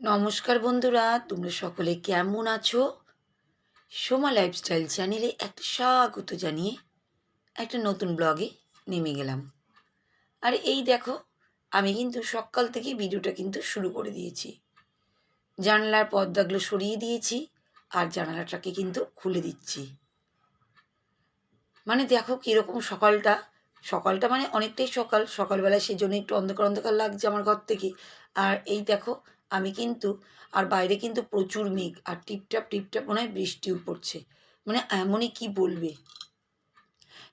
নমস্কার বন্ধুরা, তোমরা সকলে কেমন আছো? সোমা লাইফস্টাইল চ্যানেলে একটা স্বাগত জানিয়ে একটা নতুন ব্লগে নেমে গেলাম। আর এই দেখো, আমি কিন্তু সকাল থেকে ভিডিওটা কিন্তু শুরু করে দিয়েছি। জানলার পর্দাগুলো সরিয়ে দিয়েছি আর জানালাটাকে কিন্তু খুলে দিচ্ছি। মানে দেখো কীরকম সকালটা। সকালটা মানে অনেকটাই সকাল। সকালবেলায় সেই জন্য একটু অন্ধকার অন্ধকার লাগছে আমার ঘর থেকে। আর এই দেখো আমি কিন্তু, আর বাইরে কিন্তু প্রচুর মেঘ, আর টিপটাপ টিপটাপ মনে হয় বৃষ্টিও পড়ছে। মানে এমনই কি বলবে?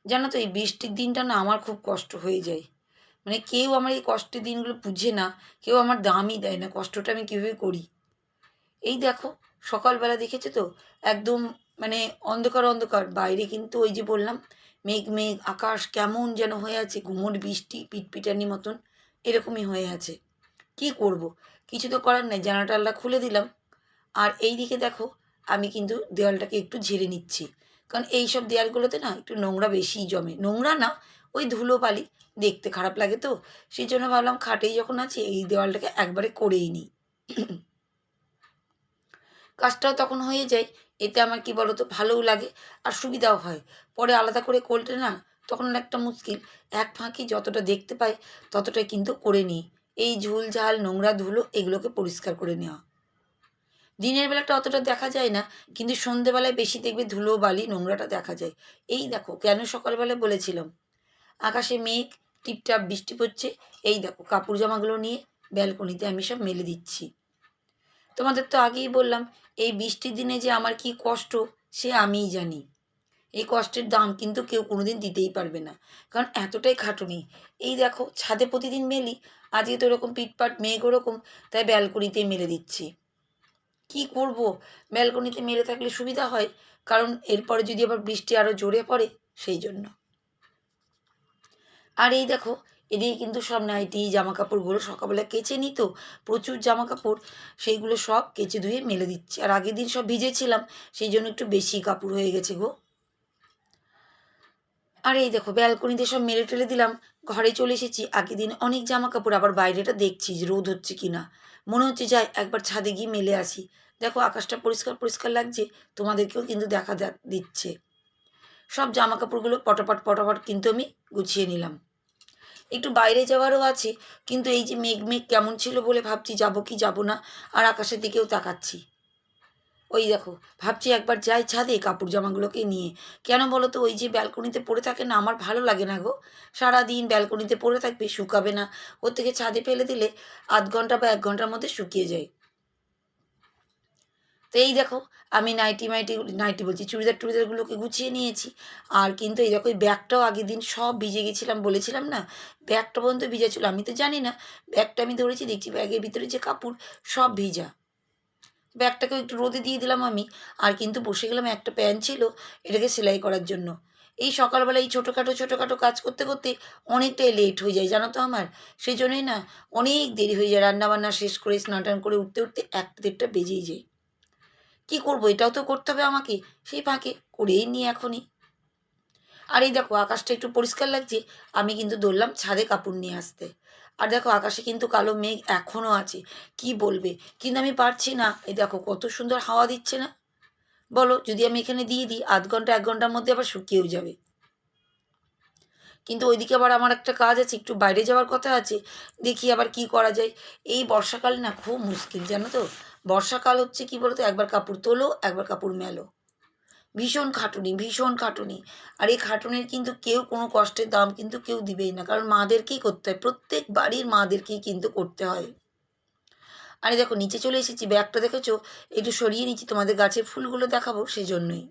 জানো তো, এই বৃষ্টির দিনটা না আমার খুব কষ্ট হয়ে যায়। মানে কেউ আমার এই কষ্টের দিনগুলো বুঝে না, কেউ আমার দামই দেয় না, কষ্টটা আমি কীভাবে করি? এই দেখো, সকালবেলা দেখেছ তো? একদম মানে অন্ধকার অন্ধকার। বাইরে কিন্তু ওই যে বললাম, মেঘ মেঘ, আকাশ কেমন যেন হয়ে আছে, ঘুমট বৃষ্টি, পিটপিটানি মতন, এরকমই হয়ে আছে। কি করব? কিছু তো করার নেই জানাটা আল্লাহ খুলে দিলাম। আর এই দিকে দেখো, আমি কিন্তু দেওয়ালটাকে একটু ঝেড়ে নিচ্ছি। কারণ এই সব দেওয়ালগুলোতে না একটু নোংরা বেশিই জমে। নোংরা না, ওই ধুলো বালি দেখতে খারাপ লাগে তো। সেই জন্য ভাবলাম খাটেই যখন আছি, এই দেওয়ালটাকে একবারে করেই নিই। কাজটাও তখন হয়ে যায়, এতে আমার কি বলতো, ভালোও লাগে আর সুবিধাও হয়। পরে আলাদা করে করলে না, তখন একটা মুশকিল, এক ফাঁকি যতটা দেখতে পাই, ততটাই কিন্তু করে নিই। এই ঝুল ঝাল, নোংরা ধুলো এগুলোকে পরিষ্কার করে নেওয়া। দিনের বেলাটা অতটা দেখা যায় না, কিন্তু সন্ধেবেলায় বেশি দেখবে ধুলো, বালি, নোংরাটা দেখা যায়। এই দেখো, কেন সকালবেলায় বলেছিলাম? আকাশে মেঘ, টিপটাপ বৃষ্টি পড়ছে, এই দেখো, কাপড় জামাগুলো নিয়ে ব্যালকনিতে আমি সব মেলে দিচ্ছি। তোমাদের তো আগেই বললাম, এই বৃষ্টির দিনে যে আমার কি কষ্ট, সে আমিই জানি। এই কষ্টের দাম কিন্তু কেউ কোনোদিন দিতেই পারবে না, কারণ এতটাই খাটুনি। এই দেখো, ছাদে প্রতিদিন মেলি আজকে তো এরকম পিটপাট মেঘ ওরকম, তাই ব্যালকনিতে মেলে দিচ্ছি। কি করব? ব্যালকনিতে মেলে থাকলে সুবিধা হয়, কারণ এরপরে যদি আবার বৃষ্টি আরও জোরে পড়ে, সেই জন্য। আর এই দেখো, এদিকে কিন্তু সব নাইটি জামা কাপড়গুলো সকালবেলা কেচে নিত প্রচুর জামা কাপড় সেইগুলো সব কেচে ধুয়ে মেলে দিচ্ছি। আর আগের দিন সব ভিজেছিলাম, সেই জন্য একটু বেশি কাপড় হয়ে গেছে গো। আর এই দেখো, ব্যালকনিতে সব মেরে টেলে দিলাম, ঘরে চলে এসেছি আগের দিন অনেক জামা কাপড় আবার বাইরেটা দেখছি রোদ হচ্ছে কি না মনে হচ্ছে যাই একবার ছাদে গিয়ে মেলে আসি। দেখো, আকাশটা পরিষ্কার পরিষ্কার লাগছে, তোমাদেরকেও কিন্তু দেখা দিচ্ছে। সব জামা কাপড়গুলো পটাপট পটাপট কিন্তু আমি গুছিয়ে নিলাম। একটু বাইরে যাওয়ারও আছে, কিন্তু এই যে মেঘ মেঘ কেমন ছিল বলে ভাবছি, যাব কি যাব না, আর আকাশের দিকেও তাকাচ্ছি। ওই দেখো, ভাবছি একবার যাই ছাদে কাপড় জামাগুলোকে নিয়ে। কেন বলো তো ওই যে ব্যালকনিতে পড়ে থাকে না, আমার ভালো লাগে না গো। সারাদিন ব্যালকনিতে পড়ে থাকবে, শুকাবে না। ওর থেকে ছাদে ফেলে দিলে আধ ঘণ্টা বা এক ঘণ্টার মধ্যে শুকিয়ে যায়। তো এই দেখো, আমি নাইটি মাইটি, নাইটি বলছি, চুড়িদার টুড়িদারগুলোকে গুছিয়ে নিয়েছি। আর কিন্তু এই দেখো, এই ব্যাগটাও আগের দিন সব ভিজে গেছিলাম, বলেছিলাম না? ব্যাগটা পর্যন্ত ভিজা ছিল আমি তো জানি না। ব্যাগটা আমি ধরেছি, দেখছি ব্যাগের ভিতরে যে কাপড়, সব ভিজা। ব্যাগটাকেও একটু রোদে দিয়ে দিলাম আমি। আর কিন্তু বসে গেলাম, একটা প্যান্ট ছিল, এটাকে সেলাই করার জন্য। এই সকালবেলা এই ছোটোখাটো ছোটোখাটো কাজ করতে করতে অনেকটাই লেট হয়ে যায়, জানো তো আমার? সেই জন্যই না অনেক দেরি হয়ে যায়, রান্নাবান্না শেষ করে, স্নান টান করে উঠতে উঠতে একটা দেড়টা বেজেই যায়। কী করব, এটাও তো করতে হবে আমাকে, সেই ফাঁকে করেই নিই এখনই। আর এই দেখো, আকাশটা একটু পরিষ্কার লাগছে, আমি কিন্তু দৌড়লাম ছাদে কাপড় নিয়ে আসতে। আর দেখো আকাশে কিন্তু কালো মেঘ এখনও আছে। কি বলবে? কিন্তু আমি পারছি না। এই দেখো কত সুন্দর হাওয়া দিচ্ছে না? বলো, যদি আমি এখানে দিয়ে দিই, আধ ঘণ্টা, এক ঘণ্টার মধ্যে আবার শুকিয়েও যাবে। কিন্তু ওইদিকে আবার আমার একটা কাজ আছে, একটু বাইরে যাওয়ার কথা আছে, দেখি আবার কি করা যায়। এই বর্ষাকালে না খুব মুশকিল, জানো তো? বর্ষাকাল হচ্ছে কি বলতো? একবার কাপড় তোলো, একবার কাপড় মেলো। ভীষণ খাটুনি ভীষণ খাটুনি। আর এই খাটুনির কিন্তু কেউ কোনো কষ্টের দাম কিন্তু কেউ দিবেই না। কারণ মাদেরকেই করতে হয়। প্রত্যেক বাড়ির মাদেরকেই কিন্তু করতে হয়। আরে দেখো, নিচে চলে এসেছি। ব্যাগটা দেখেছ? একটু সরিয়ে নিচ্ছি। তোমাদের গাছের ফুলগুলো দেখাবো সেই জন্যই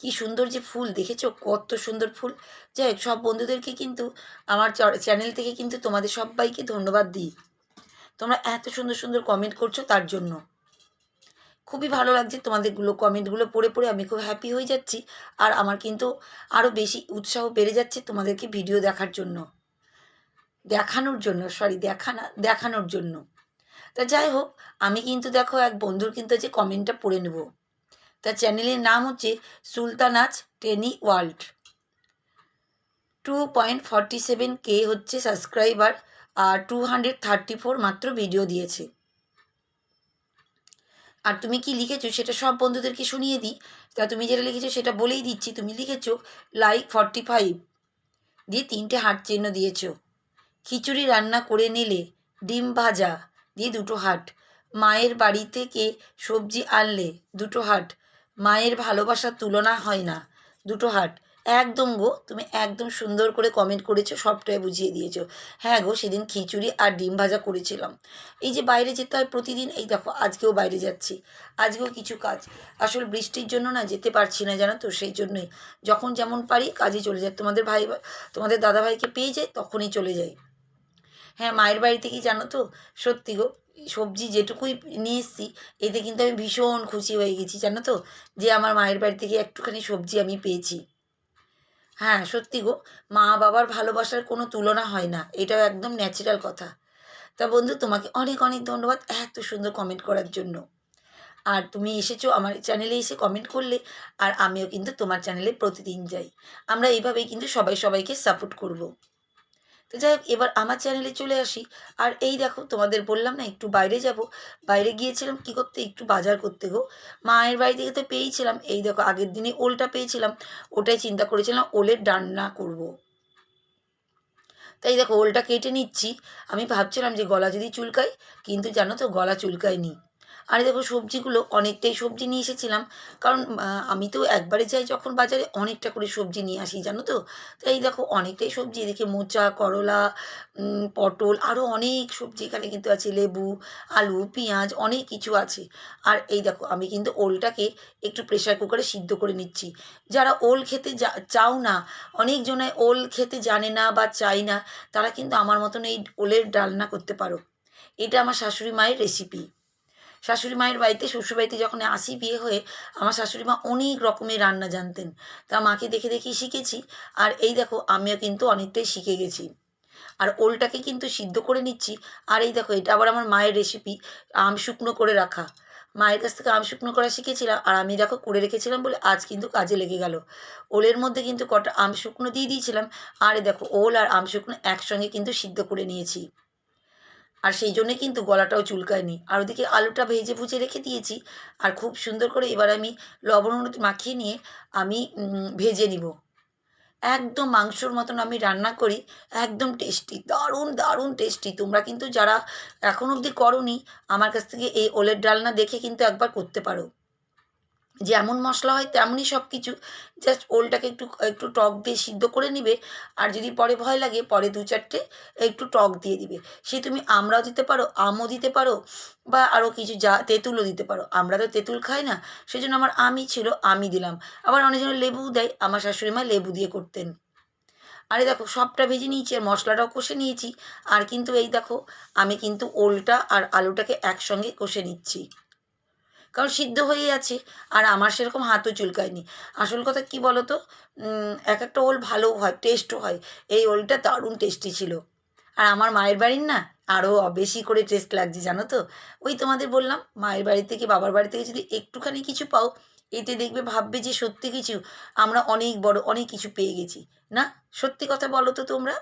কি সুন্দর যে ফুল, দেখেছ? কত সুন্দর ফুল। যাই হোক, সব বন্ধুদেরকে কিন্তু আমার চ্যানেল থেকে কিন্তু তোমাদের সবাইকে ধন্যবাদ দিই। তোমরা এত সুন্দর সুন্দর কমেন্ট করছ তার জন্য। খুবই ভালো লাগছে তোমাদেরগুলো কমেন্টগুলো পড়ে পড়ে আমি খুব হ্যাপি হয়ে যাচ্ছি। আর আমার কিন্তু আরও বেশি উৎসাহ বেড়ে যাচ্ছে তোমাদেরকে ভিডিও দেখার জন্য। দেখানোর জন্য সরি দেখা না দেখানোর জন্য। তা যাই হোক, আমি কিন্তু দেখো এক বন্ধুর কিন্তু যে কমেন্টটা পড়ে নেব। তার চ্যানেলের নাম হচ্ছে Sultana's tiny world. Two point forty seven K হচ্ছে সাবস্ক্রাইবার আর টু হান্ড্রেড থার্টি ফোর মাত্র ভিডিও দিয়েছে। আর তুমি কি লিখেছো সেটা সব বন্ধুদেরকে শুনিয়ে দিই। তা তুমি যেটা লিখেছো সেটা বলেই দিচ্ছি, তুমি লিখেছো লাইক ফর্টি ফাইভ দিয়ে তিনটে হাট চিহ্ন দিয়েছ। খিচুড়ি রান্না করে নিলে ডিম ভাজা দিয়ে দুটো হাট মায়ের বাড়ি থেকে সবজি আনলে দুটো হাট মায়ের ভালোবাসার তুলনা হয় না, দুটো হাট একদম গো, তুমি একদম সুন্দর করে কমেন্ট করেছ, সবটাই বুঝিয়ে দিয়েছ। হ্যাঁ গো, সেদিন খিচুড়ি আর ডিম ভাজা করেছিলাম। এই যে বাইরে যেতে হয় প্রতিদিন, এই দেখো, আজকেও বাইরে যাচ্ছি। আজকেও কিছু কাজ। আসলে বৃষ্টির জন্য না যেতে পারছি না, জানো তো, সেই জন্যই। যখন যেমন পারি কাজে চলে যায় তোমাদের ভাই, তোমাদের দাদা ভাইকে পেয়ে যায় তখনই চলে যাই। হ্যাঁ মায়ের বাড়িতে কি জানো তো, সত্যি গো, সবজি যেটুকুই নিয়ে এসেছি, এতে কিন্তু আমি ভীষণ খুশি হয়ে গেছি, জানো তো। যে আমার মায়ের বাড়ি থেকে একটুখানি সবজি আমি পেয়েছি। হ্যাঁ সত্যি গো। মা বাবার ভালোবাসার কোনো তুলনা হয় না। এটাও একদম ন্যাচারাল কথা। তা বন্ধু, তোমাকে অনেক অনেক ধন্যবাদ এত সুন্দর কমেন্ট করার জন্য। আর তুমি এসেছ আমার চ্যানেলে এসে কমেন্ট করলে, আর আমিও কিন্তু তোমার চ্যানেলে প্রতিদিন যাই। আমরা এইভাবেই কিন্তু সবাই সবাইকে সাপোর্ট করব। তো যাই হোক, এবার আমার চ্যানেলে চলে আসি। আর এই দেখো, তোমাদের বললাম না, একটু বাইরে যাব। বাইরে গিয়েছিলাম কি করতে? একটু বাজার করতে গো। মায়ের বাড়ি থেকে তো পেয়েছিলাম। এই দেখো, আগের দিনে ওলটা পেয়েছিলাম। ওটাই চিন্তা করেছিলাম, ওলের ডান্না করব। তাই দেখো, ওলটা কেটে নিচ্ছি। আমি ভাবছিলাম যে গলা যদি চুলকায় কিন্তু জানো তো, গলা চুলকায়নি। আর দেখো, সবজিগুলো অনেকটাই সবজি নিয়ে এসেছিলাম। কারণ আমি তো একবারে যাই যখন বাজারে, অনেকটা করে সবজি নিয়ে আসি, জানো তো? তাই দেখো, অনেকটাই সবজি এদিকে মোচা, করলা পটল আরও অনেক সবজি এখানে কিন্তু আছে, লেবু, আলু, পেঁয়াজ, অনেক কিছু আছে। আর এই দেখো, আমি কিন্তু ওলটাকে একটু প্রেশার কুকারে সিদ্ধ করে নিচ্ছি। যারা ওল খেতে যা- চাও না, অনেকজনে ওল খেতে জানে না বা চাই না, তারা কিন্তু আমার মতন এই ওলের ডালনা করতে পারো। এটা আমার শাশুড়ি মায়ের রেসিপি শাশুড়ি মায়ের বাড়িতে শ্বশুরবাড়িতে যখন আসি বিয়ে হয়ে, আমার শাশুড়ি মা অনেক রকমের রান্না জানতেন। তা মাকে দেখে দেখেই শিখেছি। আর এই দেখো, আমিও কিন্তু অনেকটাই শিখে গেছি। আর ওলটাকে কিন্তু সিদ্ধ করে নিচ্ছি। আর এই দেখো, এটা আবার আমার মায়ের রেসিপি আম শুকনো করে রাখা। মায়ের কাছ থেকে আম শুকনো করা শিখেছিলাম। আর আমি দেখো, করে রেখেছিলাম বলে আজ কিন্তু কাজে লেগে গেল। ওলের মধ্যে কিন্তু কটা আম শুকনো দিয়ে দিয়েছিলাম। আর দেখো, ওল আর আম শুকনো একসঙ্গে কিন্তু সিদ্ধ করে নিয়েছি। আর সেই জন্যে কিন্তু গলাটাও চুলকায়নি। আর ওদিকে আলুটা ভেজে ভুজে রেখে দিয়েছি। আর খুব সুন্দর করে এবার আমি লবণ মাখিয়ে নিয়ে আমি ভেজে নিব। একদম মাংসর মতন আমি রান্না করি। একদম টেস্টি, দারুণ দারুণ টেস্টি। তোমরা কিন্তু যারা এখন অবধি করনি, আমার কাছ থেকে এই ওলের ডালনা দেখে কিন্তু একবার করতে পারো। যেমন মশলা হয় তেমনই সব কিছু জাস্ট ওলটাকে একটু একটু টক দিয়ে সিদ্ধ করে নিবে। আর যদি পরে ভয় লাগে, পরে দু চারটে একটু টক দিয়ে দিবে। সে তুমি আমরাও দিতে পারো, আমও দিতে পারো, বা আরও কিছু যা, তেঁতুলও দিতে পারো। আমরা তো তেঁতুল খাই না, সেজন্য আমার আমি ছিল, আমি দিলাম। আবার অনেকজন লেবু দেয়, আমার শাশুড়ি মা লেবু দিয়ে করতেন। আরে দেখো, সবটা ভেজে নিয়েছি আর মশলাটাও কষে নিয়েছি। আর কিন্তু এই দেখো, আমি কিন্তু ওলটা আর আলুটাকে একসঙ্গে কষে নিচ্ছি। কারণ সিদ্ধ হয়েই আছে। আর আমার সেরকম হাতও চুলকায়নি। আসল কথা কি বলো তো এক একটা ওল ভালো হয় টেস্টও হয়। এই ওলটা দারুণ টেস্টি ছিল। আর আমার মায়ের বাড়ির না আরও বেশি করে টেস্ট লাগছে, জানো তো? ওই তোমাদের বললাম, মায়ের বাড়ি থেকে বাবার বাড়ি থেকে যদি একটুখানি কিছু পাও, এতে দেখবে, ভাববে যে সত্যি কিছু আমরা অনেক বড় অনেক কিছু পেয়ে গেছি। না? সত্যি কথা বলো তো তোমরা।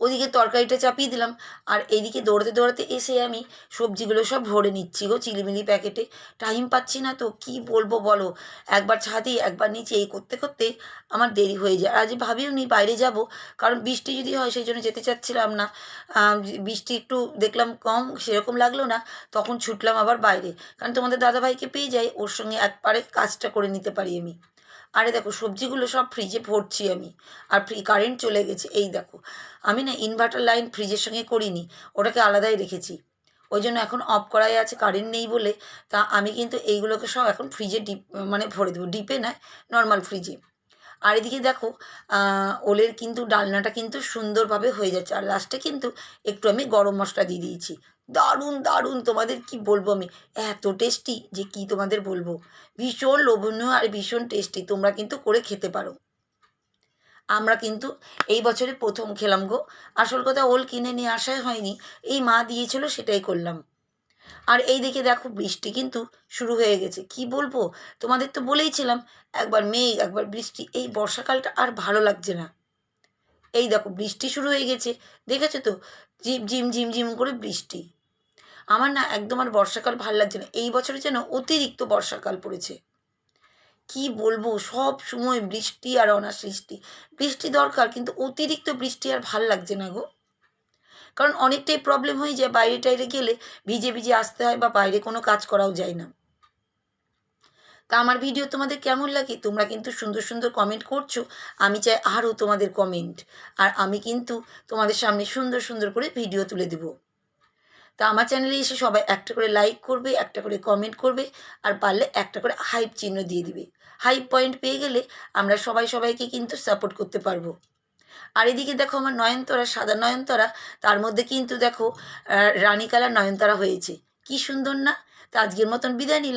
ওদিকে তরকারিটা চাপিয়ে দিলাম। আর এইদিকে দৌড়াতে দৌড়াতে এসে আমি সবজিগুলো সব ভরে নিচ্ছি গো চিলিমিলি প্যাকেটে। টাইম পাচ্ছি না তো, কি বলব বলো? একবার ছাদে, একবার নিচে, এই করতে করতে আমার দেরি হয়ে যায়। আর আজ ভাবিও নি বাইরে যাব, কারণ বৃষ্টি যদি হয় সেই জন্য যেতে চাচ্ছিলাম না। বৃষ্টি একটু দেখলাম কম, সেরকম লাগল না, তখন ছুটলাম আবার বাইরে। কারণ তোমাদের দাদাভাইকে পেয়ে যাই, ওর সঙ্গে একবারে কাজটা করে নিতে পারি আমি। আরে দেখো, সবজিগুলো সব ফ্রিজে ভরছি আমি। আর ফ্রি কারেন্ট চলে গেছে, এই দেখো। আমি না ইনভার্টার লাইন ফ্রিজের সঙ্গে করিনি, ওটাকে আলাদাই রেখেছি। ওই জন্য এখন অফ করাই আছে কারেন্ট নেই বলে। তা আমি কিন্তু এইগুলোকে সব এখন ফ্রিজে ডিপ মানে ভরে দেবো। ডিপে নয় নর্মাল ফ্রিজে আর এদিকে দেখো ওলের কিন্তু ডালনাটা কিন্তু সুন্দরভাবে হয়ে যাচ্ছে। আর লাস্টে কিন্তু একটু আমি গরম মশলা দিয়ে দিয়েছি। দারুণ দারুণ! তোমাদের কি বলব আমি? এত টেস্টি যে কি তোমাদের বলব? ভীষণ লোভনীয় আর ভীষণ টেস্টি তোমরা কিন্তু করে খেতে পারো। আমরা কিন্তু এই বছরে প্রথম খেলাম গো। আসল কথা ওল কিনে নিয়ে আসাই হয়নি। এই মা দিয়েছিল সেটাই করলাম। আর এই দিকে দেখো বৃষ্টি কিন্তু শুরু হয়ে গেছে। কি বলব? তোমাদের তো বলেইছিলাম একবার মেঘ, একবার বৃষ্টি, এই বর্ষাকালটা আর ভালো লাগছে না। এই দেখো বৃষ্টি শুরু হয়ে গেছে, দেখেছ তো? জিম জিম ঝিম ঝিম করে বৃষ্টি। আমার না একদম আর বর্ষাকাল ভালো লাগছে না। এই বছরে যেন অতিরিক্ত বর্ষাকাল পড়েছে। কি বলব? সব সময় বৃষ্টি আর অনাসৃষ্টি। বৃষ্টি দরকার, কিন্তু অতিরিক্ত বৃষ্টি আর ভালো লাগছে না গো। কারণ অনেকটাই প্রবলেম হয়ে যায় বাইরে টাইরে গেলে ভিজে ভিজে আসতে হয় বা বাইরে কোনো কাজ করাও যায় না। তা আমার ভিডিও তোমাদের কেমন লাগে? তোমরা কিন্তু সুন্দর সুন্দর কমেন্ট করছ, আমি চাই আরও তোমাদের কমেন্ট আর আমি কিন্তু তোমাদের সামনে সুন্দর সুন্দর করে ভিডিও তুলে দেব। তা আমার চ্যানেলে এসে সবাই একটা করে লাইক করবে, একটা করে কমেন্ট করবে, আর পারলে একটা করে হাইপ চিহ্ন দিয়ে দিবে। হাইপ পয়েন্ট পেয়ে গেলে আমরা সবাই সবাইকে কিন্তু সাপোর্ট করতে পারব। আর এদিকে দেখো আমার নয়নতরা, সাদা নয়নতরা, তার মধ্যে কিন্তু দেখো রানী কালার নয়নতরা হয়েছে। কি সুন্দর না? তা আজকের মতন বিদায় নিলাম।